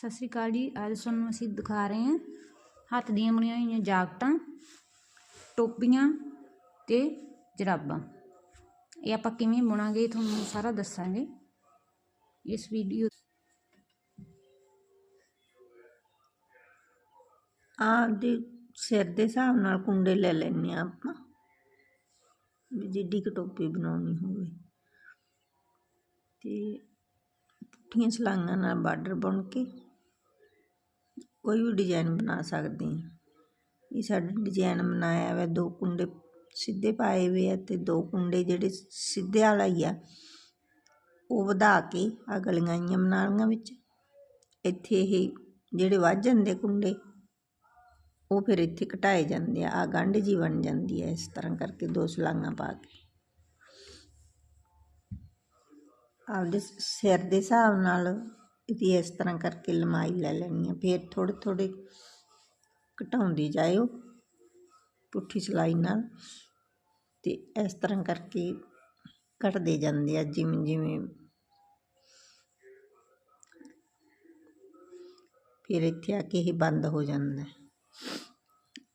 ਸਤਿ ਸ਼੍ਰੀ ਅਕਾਲ ਜੀ। ਅੱਜ ਤੁਹਾਨੂੰ ਅਸੀਂ ਦਿਖਾ ਰਹੇ ਹਾਂ ਹੱਥ ਦੀਆਂ ਬਣੀਆਂ ਹੋਈਆਂ ਜਾਕਟਾਂ, ਟੋਪੀਆਂ ਤੇ ਜਰਾਬਾਂ। ਇਹ ਆਪਾਂ ਕਿਵੇਂ ਬੁਣਾਂਗੇ ਤੁਹਾਨੂੰ ਸਾਰਾ ਦੱਸਾਂਗੇ। ਇਸ ਵੀਡੀਓ ਆਪਦੇ ਸਿਰ ਦੇ ਹਿਸਾਬ ਨਾਲ ਕੁੰਡੇ ਲੈ ਲੈਣੇ ਆ ਆਪਾਂ। ਵੀ ਜਿੱਡੀ ਕੁ ਟੋਪੀ ਬਣਾਉਣੀ ਹੋਵੇ। ਤੇ ਪੁੱਠੀਆਂ ਸਲਾਈਆਂ ਨਾਲ ਬਾਰਡਰ ਬੁਣ ਕੇ ਕੋਈ ਵੀ ਡਿਜ਼ਾਇਨ ਬਣਾ ਸਕਦੇ ਹਾਂ। ਇਹ ਸਾਡਾ ਡਿਜ਼ਾਇਨ ਬਣਾਇਆ ਵਾ ਦੋ ਕੁੰਡੇ ਸਿੱਧੇ ਪਾਏ ਹੋਏ ਆ ਅਤੇ ਦੋ ਕੁੰਡੇ ਜਿਹੜੇ ਸਿੱਧੇ ਵਾਲਾ ਹੀ ਆ, ਉਹ ਵਧਾ ਕੇ ਆਹ ਗਲੀਆਂ ਆਈਆਂ ਬਣਾ ਲਈਆਂ ਵਿੱਚ। ਇੱਥੇ ਇਹ ਜਿਹੜੇ ਵੱਜ ਜਾਂਦੇ ਕੁੰਡੇ, ਉਹ ਫਿਰ ਇੱਥੇ ਘਟਾਏ ਜਾਂਦੇ ਆ ਆ ਗੰਢ ਜੀ ਬਣ ਜਾਂਦੀ ਹੈ ਇਸ ਤਰ੍ਹਾਂ ਕਰਕੇ ਦੋ ਸਲਾਈਆਂ ਪਾ ਕੇ। ਆਪਦੇ ਸਿਰ ਦੇ ਹਿਸਾਬ ਨਾਲ ਇਹਦੀ ਇਸ ਤਰ੍ਹਾਂ ਕਰਕੇ ਲੰਮਾਈ ਲੈ ਲੈਣੀ ਹੈ। ਫਿਰ ਥੋੜ੍ਹੇ ਥੋੜ੍ਹੇ ਘਟਾਉਂਦੀ ਜਾਇਓ ਪੁੱਠੀ ਸਿਲਾਈ ਨਾਲ ਅਤੇ ਇਸ ਤਰ੍ਹਾਂ ਕਰਕੇ ਘਟਦੇ ਜਾਂਦੇ ਆ ਜਿਵੇਂ ਜਿਵੇਂ ਫਿਰ ਇੱਥੇ ਆ ਕੇ ਇਹ ਬੰਦ ਹੋ ਜਾਂਦਾ।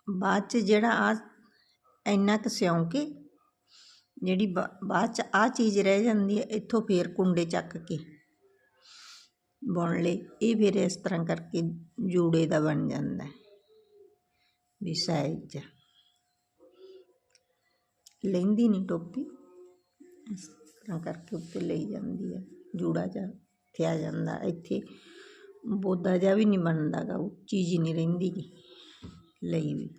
ਬਾਅਦ ਚ ਜਿਹੜਾ ਆ ਇੰਨਾ ਕੁ ਸਿਉਂ ਕੇ ਜਿਹੜੀ ਬਾ- ਬਾਅਦ ਚ ਆ ਚੀਜ਼ ਰਹਿ ਜਾਂਦੀ ਹੈ, ਇੱਥੋਂ ਫੇਰ ਕੁੰਡੇ ਚੱਕ ਕੇ ਬੁਣ ਲਏ ਇਹ ਫਿਰ ਇਸ ਤਰ੍ਹਾਂ ਕਰਕੇ ਜੂੜੇ ਦਾ ਬਣ ਜਾਂਦਾ ਹੈ ਵੀ ਸਾਈਜ਼ ਲੈਂਦੀ ਨਹੀਂ ਟੋਪੀ ਇਸ ਤਰ੍ਹਾਂ ਕਰਕੇ ਉੱਤੇ ਲਈ ਜਾਂਦੀ ਹੈ ਜੂੜਾ ਜਾ ਇੱਥੇ ਆ ਜਾਂਦਾ ਇੱਥੇ ਬੋਦਾ ਜਿਹਾ ਵੀ ਨਹੀਂ ਬਣਦਾ ਗਾ ਉਹ ਚੀਜ਼ ਹੀ ਨਹੀਂ ਰਹਿੰਦੀ ਗੀ ਲਈ ਵੀ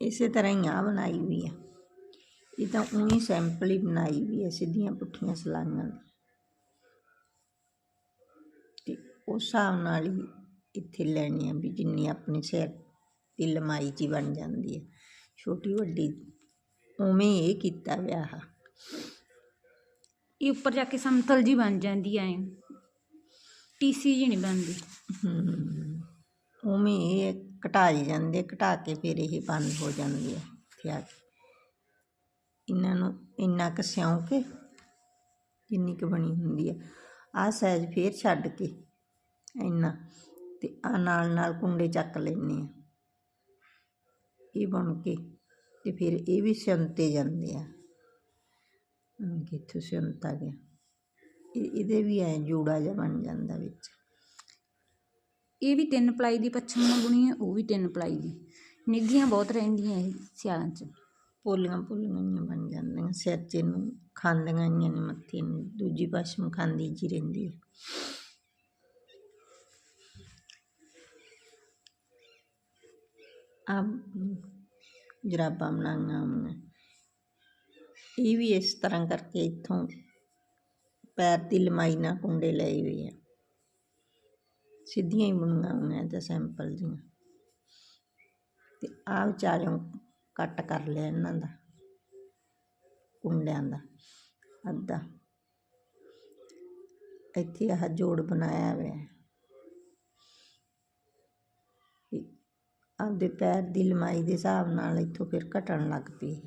ਇਸੇ ਤਰ੍ਹਾਂ ਹੀ ਆ ਬਣਾਈ ਵੀ ਆ ਇਹ ਤਾਂ ਉਹੀ ਸੈਂਪਲ ਹੀ ਬਣਾਈ ਵੀ ਹੈ ਸਿੱਧੀਆਂ ਪੁੱਠੀਆਂ ਸਲਾਈਆਂ ਦੀ ਤੇ ਉਸ ਹਿਸਾਬ ਨਾਲ ਹੀ ਇੱਥੇ ਲੈਣੀ ਆ ਵੀ ਜਿੰਨੀ ਆਪਣੀ ਸਿਰ ਦੀ ਲੰਮਾਈ 'ਚ ਹੀ ਬਣ ਜਾਂਦੀ ਹੈ ਛੋਟੀ ਵੱਡੀ ਉਵੇਂ ਇਹ ਕੀਤਾ ਵਿਆਹ ਇਹ ਉੱਪਰ ਜਾ ਕੇ ਸਮਤਲ ਜੀ ਬਣ ਜਾਂਦੀ ਐ। ਟੀਸੀ ਜੀ ਨਹੀਂ ਬਣਦੀ। ਹਮ, ਉਵੇਂ ਇਹ ਘਟਾਈ ਜਾਂਦੇ ਘਟਾ ਕੇ ਫਿਰ ਇਹ ਬੰਦ ਹੋ ਜਾਂਦੀ ਹੈ ਇੱਥੇ ਆ ਕੇ। ਇਹਨਾਂ ਨੂੰ ਇੰਨਾ ਕੁ ਸਿਉਂ ਕੇ ਜਿੰਨੀ ਕੁ ਬਣੀ ਹੁੰਦੀ ਹੈ ਆਹ ਸਾਈਜ਼ ਫੇਰ ਛੱਡ ਕੇ ਇੰਨਾ। ਤੇ ਆ ਨਾਲ ਨਾਲ ਕੁੰਡੇ ਚੱਕ ਲੈਣੇ ਆ। ਇਹ ਬਣ ਕੇ ਤੇ ਫਿਰ ਇਹ ਵੀ ਸਿਉਂਤੇ ਜਾਂਦੇ ਆ। ਕਿੱਥੋਂ ਸਿਉਂਤਾ ਗਿਆ। ਇਹ ਇਹਦੇ ਵੀ ਐ ਜੂੜਾ ਜਿਹਾ ਬਣ ਜਾਂਦਾ ਵਿੱਚ। ਇਹ ਵੀ ਤਿੰਨ ਪਲਾਈ ਦੀ ਪੱਛਮ ਨਾਲ ਬੁਣੀ ਹੈ ਉਹ ਵੀ ਤਿੰਨ ਪਲਾਈ ਦੀ। ਨਿੱਘੀਆਂ ਬਹੁਤ ਰਹਿੰਦੀਆਂ ਇਹ ਸਿਆਲਾਂ 'ਚ। ਪੋਲੀਆਂ ਪੋਲੀਆਂ ਬਣ ਜਾਂਦੀਆਂ ਸਿਰ 'ਚ ਨੂੰ ਖਾਂਦੀਆਂ ਹੀ ਨੇ ਮੱਥੇ ਨੂੰ। ਦੂਜੀ ਪਸ਼ਮ ਖਾਂਦੀ ਜੀ ਰਹਿੰਦੀ ਹੈ ਜਰਾਬਾਂ ਬਣਾਈਆਂ ਹੋਈਆਂ। ਇਹ ਵੀ ਇਸ ਤਰ੍ਹਾਂ ਕਰਕੇ ਇੱਥੋਂ ਪੈਰ ਦੀ ਲਮਾਈ ਨਾਲ ਕੁੰਡੇ ਲਏ ਹੋਏ ਆ। ਸਿੱਧੀਆਂ ਹੀ ਬਣੀਆਂ ਹੋਈਆਂ ਤੇ ਸਿੰਪਲ ਦੀਆਂ ਤੇ ਆ ਵਿਚਾਰਿਓਂ ਕੱਟ ਕਰ ਲਿਆ ਇਹਨਾਂ ਦਾ, ਕੁੰਡਿਆਂ ਦਾ, ਅੱਧਾ। ਇੱਥੇ ਆਹ ਜੋੜ ਬਣਾਇਆ ਹੋਇਆ ਹੈ ਵੀ ਆਪਦੇ ਪੈਰ ਦੀ ਲੰਮਾਈ ਦੇ ਹਿਸਾਬ ਨਾਲ ਇੱਥੋਂ ਫਿਰ ਘਟਣ ਲੱਗ ਪਈ।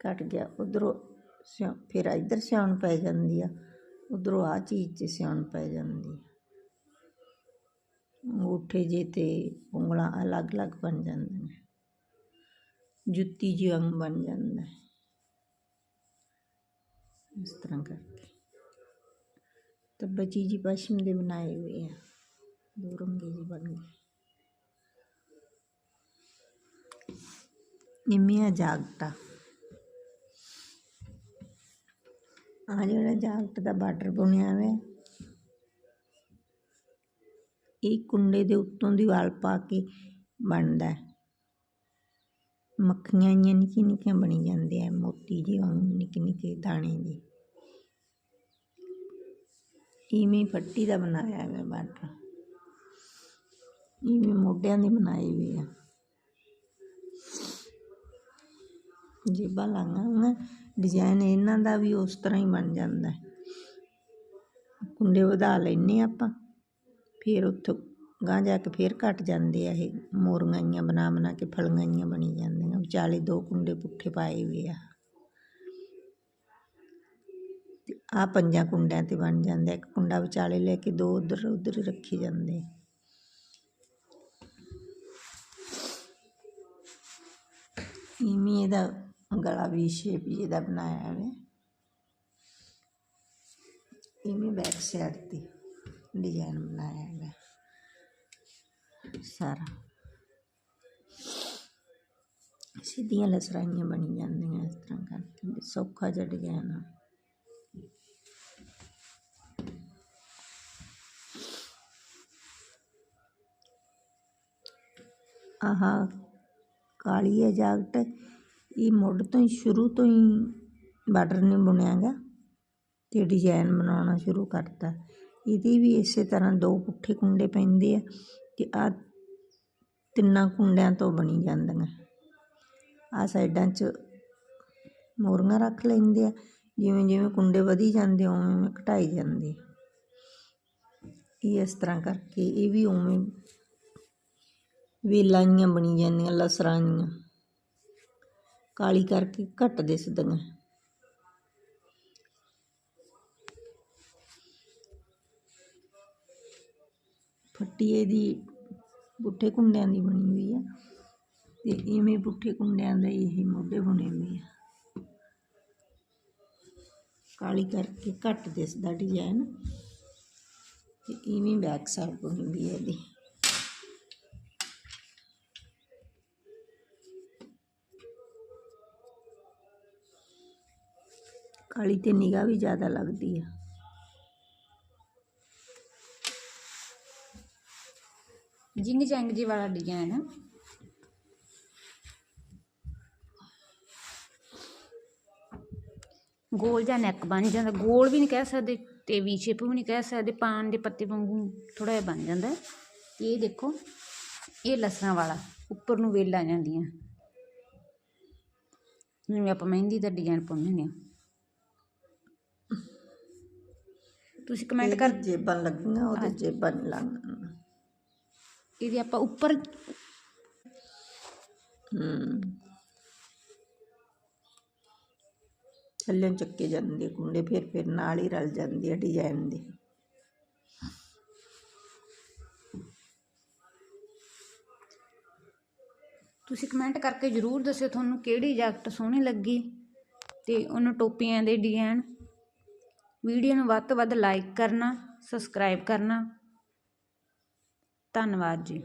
ਘਟ ਗਿਆ। ਉਧਰੋਂ ਸਿਉ, ਫਿਰ ਇੱਧਰ ਸਿਉਣ ਪੈ ਜਾਂਦੀ ਆ। ਉਧਰੋਂ ਆ ਚੀਜ਼ 'ਚ ਸਿਉਣ ਪੈ ਜਾਂਦੀ ਆ। ਅੰਗੂਠੇ ਜੇ ਤੇ ਉਂਗਲਾਂ ਅਲੱਗ-ਅਲੱਗ ਬਣ ਜਾਂਦੀਆਂ। ਜੁੱਤੀ ਜਿਹਾ ਵਾਂਗ ਬਣ ਜਾਂਦਾ। ਇਸ ਤਰ੍ਹਾਂ ਕਰਕੇ। ਤਾਂ ਬਚੀ ਜੀ ਪਸ਼ਮ ਦੇ ਬਣਾਏ ਹੋਏ ਆ ਦੋ ਰੰਗੇ ਜੀ ਬਣ ਗਏ ਨਿੰਮੀਆਂ ਜਾਗਟਾ ਆ ਜਿਹੜਾ ਜਾਗਟ ਦਾ ਬਾਰਡਰ ਬੁਣਿਆ ਹੋਇਆ ਇਹ ਕੁੰਡੇ ਦੇ ਉੱਤੋਂ ਦੀ ਵਾਲ ਪਾ ਕੇ ਬਣਦਾ ਮੱਖੀਆਂ ਜਿਹੀਆਂ ਨਿੱਕੀਆਂ ਨਿੱਕੀਆਂ ਬਣੀ ਜਾਂਦੇ ਆ ਮੋਤੀ ਜਿਹੇ ਵਾਂਗ ਨਿੱਕੇ ਨਿੱਕੇ ਦਾਣੇ ਜੀ ਇਵੇਂ ਫੱਟੀ ਦਾ ਬਣਾਇਆ ਹੋਇਆ ਬਾਰਡਰ ਇਵੇਂ ਮੋਢਿਆਂ ਦੀ ਬਣਾਈ ਵੀ ਆ। ਜੇਬਾਂ ਲਾਈਆਂ ਹੋਈਆਂ। ਡਿਜ਼ਾਈਨ ਇਹਨਾਂ ਦਾ ਵੀ ਉਸ ਤਰ੍ਹਾਂ ਹੀ ਬਣ ਜਾਂਦਾ। ਕੁੰਡੇ ਵਧਾ ਲੈਨੇ ਆਪਾਂ। ਫਿਰ ਉੱਥੋਂ ਗਾਂਹ ਜਾ ਕੇ ਫਿਰ ਘਟ ਜਾਂਦੇ ਆ ਇਹ। ਮੋਰੀਆਂ ਬਣਾ ਬਣਾ ਕੇ ਫਲੀਆਂ ਬਣੀ ਜਾਂਦੀਆਂ। ਵਿਚਾਲੇ ਦੋ ਕੁੰਡੇ ਪੁੱਠੇ ਪਾਏ ਹੋਏ ਆ। ਆਹ ਪੰਜਾਂ ਕੁੰਡਿਆਂ ਤੇ ਬਣ ਜਾਂਦਾ ਇੱਕ ਕੁੰਡਾ ਵਿਚਾਲੇ ਲੈ ਕੇ ਦੋ ਉਧਰ ਉਧਰ ਰੱਖੀ ਜਾਂਦੇ ਇਵੇਂ ਇਹਦਾ ਗਲਾ ਵੀ ਸ਼ੇਪ ਇਹਦਾ ਬਣਾਇਆ ਹੈ ਇਵੇਂ ਬੈਕ ਸਾਈਡ ਤੇ ਡਿਜ਼ਾਈਨ ਬਣਾਇਆ ਹੈ। ਸਾਰਾ। ਸਿੱਧੀਆਂ ਲਸਰਾਈਆਂ ਬਣੀ ਜਾਂਦੀਆਂ ਇਸ ਤਰ੍ਹਾਂ ਕਰਕੇ। ਸੌਖਾ ਜਿਹਾ ਡਿਜ਼ਾਈਨ ਆ। ਆਹ ਕਾਲੀ ਹੈ ਜਾਕਟ ਇਹ ਮੁੱਢ ਤੋਂ ਹੀ, ਸ਼ੁਰੂ ਤੋਂ ਹੀ ਬਾਰਡਰ ਨੇ ਬੁਣਿਆ ਗਾ ਅਤੇ ਡਿਜ਼ਾਇਨ ਬਣਾਉਣਾ ਸ਼ੁਰੂ ਕਰਤਾ। ਇਹਦੀ ਵੀ ਇਸੇ ਤਰ੍ਹਾਂ ਦੋ ਪੁੱਠੇ ਕੁੰਡੇ ਪੈਂਦੇ ਆ ਅਤੇ ਆਹ ਤਿੰਨਾਂ ਕੁੰਡਿਆਂ ਤੋਂ ਬਣੀ ਜਾਂਦੀਆਂ। ਆਹ ਸਾਈਡਾਂ 'ਚ ਮੋਰੀਆਂ ਰੱਖ ਲੈਂਦੇ ਆ। ਜਿਵੇਂ ਜਿਵੇਂ ਕੁੰਡੇ ਵਧੀ ਜਾਂਦੇ, ਉਵੇਂ ਉਵੇਂ ਘਟਾਈ ਜਾਂਦੇ। ਇਹ ਇਸ ਤਰ੍ਹਾਂ ਕਰਕੇ ਇਹ ਵੀ ਉਵੇਂ ਵੇਲਾਈਆਂ ਬਣੀ ਜਾਂਦੀਆਂ ਲਸਰਾਈਆਂ ਕਾਲੀ ਕਰਕੇ ਘੱਟ ਦਿਸਦੀਆਂ ਫੱਟੀਏ ਦੀ ਪੁੱਠੇ ਕੁੰਡਿਆਂ ਦੀ ਬਣੀ ਹੋਈ ਆ। ਤੇ ਇਵੇਂ ਪੁੱਠੇ ਕੁੰਡਿਆਂ ਦੇ ਇਹ ਮੋਢੇ ਬਣੇ ਹੋਏ ਆ। ਕਾਲੀ ਕਰਕੇ ਘੱਟ ਦਿਸਦਾ ਡਿਜ਼ਾਈਨ ਤੇ ਇਵੇਂ ਬੈਕ ਸਾਈਡ ਬਣੀ ਹੋਈ ਹੈ ਇਹਦੀ। ਕਾਲੀ ਤੇ ਨਿਗਾਹ ਵੀ ਜ਼ਿਆਦਾ ਲੱਗਦੀ ਆ। ਜਿੰਗ ਜੰਗ ਜੀ ਵਾਲਾ ਡਿਜ਼ਾਈਨ ਗੋਲ ਜਾਂ ਨੈਕ ਬਣ ਜਾਂਦਾ। ਗੋਲ ਵੀ ਨਹੀਂ ਕਹਿ ਸਕਦੇ, ਤੇ ਵੀ ਸ਼ੇਪ ਵੀ ਨਹੀਂ ਕਹਿ ਸਕਦੇ, ਪਾਨ ਦੇ ਪੱਤੇ ਵਾਂਗੂ ਥੋੜਾ ਜਿਹਾ ਬਣ ਜਾਂਦਾ। ਹੈ। ਇਹ ਦੇਖੋ, ਇਹ ਲਸਣਾ ਵਾਲਾ, ਉੱਪਰ ਨੂੰ ਵੇਲਾਂ ਜਾਂਦੀਆਂ। ਜਿਵੇਂ ਆਪਾਂ ਮਹਿੰਦੀ ਦਾ ਡਿਜ਼ਾਈਨ ਪਾਉਂਦੇ ਨੇ ਤੁਸੀਂ ਕਮੈਂਟ ਕਰ ਇਹਦੀ ਜੇਬਾਂ ਲੱਗੀਆਂ ਉਹਦੇ ਜੇਬਾਂ ਨਹੀਂ ਲੱਗੀਆਂ ਇਹਦੇ ਆਪਾਂ ਉੱਪਰ ਹੂੰ। ਥੱਲੇ ਚੱਕੇ ਜਾਂਦੇ ਕੁੰਡੇ ਫਿਰ ਫਿਰ ਨਾਲ ਹੀ ਰਲ ਜਾਂਦੇ ਆ ਡਿਜ਼ਾਈਨ ਦੇ। ਤੁਸੀਂ ਕਮੈਂਟ ਕਰਕੇ ਜਰੂਰ ਦੱਸਿਓ ਤੁਹਾਨੂੰ ਕਿਹੜੀ ਜੈਕਟ ਸੋਹਣੀ ਲੱਗੀ ਤੇ ਉਹਨਾਂ ਟੋਪੀਆਂ ਦੇ ਡਿਜ਼ਾਈਨ ਵੀਡੀਓ ਨੂੰ ਵੱਧ ਤੋਂ ਵੱਧ ਲਾਈਕ ਕਰਨਾ ਸਬਸਕ੍ਰਾਈਬ ਕਰਨਾ। ਧੰਨਵਾਦ ਜੀ।